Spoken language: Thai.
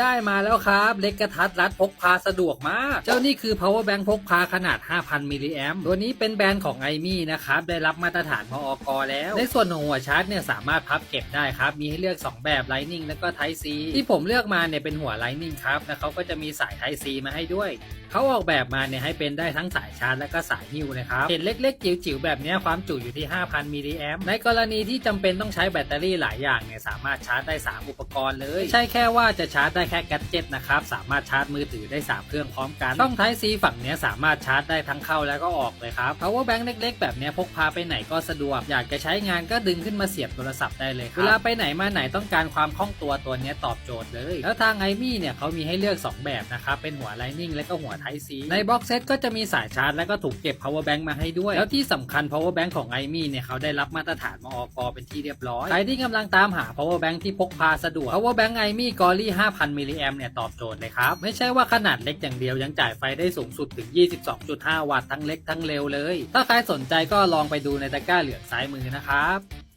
ได้มาแล้วครับ เล็กกระทัดรัดพกพาสะดวกมาก เจ้านี่คือ power bank พกพาขนาด 5,000 มิลลิแอมตัวนี้เป็นแบรนด์ของไอมี่นะครับ ได้รับมาตรฐานพออกอแล้ว ในส่วนของหัวชาร์จเนี่ยสามารถพับเก็บได้ครับ มีให้เลือก 2 แบบ Lightning แล้วก็ Type C ที่ผมเลือกมาเนี่ยเป็นหัว Lightning ครับ แล้วเขาก็จะมีสาย Type C มาให้ด้วย เขาออกแบบมาเนี่ยให้เป็นได้ทั้งสายชาร์จและก็สายฮิ้วนะครับเห็นเล็ก ๆ จิ๋วๆแบบนี้ความจุอยู่ที่ 5,000มิลลิแอมในกรณีที่จำเป็นต้องใช้แบตเตอรี่หลายอย่างเนี่ยสามารถชาร์จได้ 3 อุปกรณ์เลยไม่ใช่แค่ว่าจะชาร์จได้แค่แกจ็ตนะครับสามารถชาร์จมือถือได้ 3 เครื่องพร้อมกันช่อง Type C ฝั่งเนี้ยสามารถชาร์จได้ทั้งเข้าแล้วก็ออกเลยครับ power bank เล็ก ๆ แบบเนี้ยพกพาไปไหนก็สะดวก อยากจะใช้งานก็ดึงขึ้นมาเสียบโทรศัพท์ได้เลยเวลาไปไหนมาไหนต้องการความคล่องตัวตัวเนี้ยตอบโจทย์เลย แล้วทางไอมี่เนี่ยเขามีให้เลือก 2 แบบนะครับเป็นหัว Lightning และก็หัว Type C ในบ็อกเซตก็จะมีสายชาร์จและก็ถูกเก็บ power bank มาให้ด้วย แล้วที่สำคัญ power bank ของไอมี่เนี่ยเขาได้รับมาตรฐานมอกเป็นที่เรียบร้อย ใครที่กำลังตามหา power bank ที่พกพาสะดวก power bank ไอมี่กอรี่5,000มิลลิแอมเนี่ยตอบโจทย์เลยครับ ไม่ใช่ว่าขนาดเล็กอย่างเดียวยังจ่ายไฟได้สูงสุดถึง 22.5 วัตต์ทั้งเล็กทั้งเร็วเลย ถ้าใครสนใจก็ลองไปดูในตะกร้าเหลืองซ้ายมือนะครับ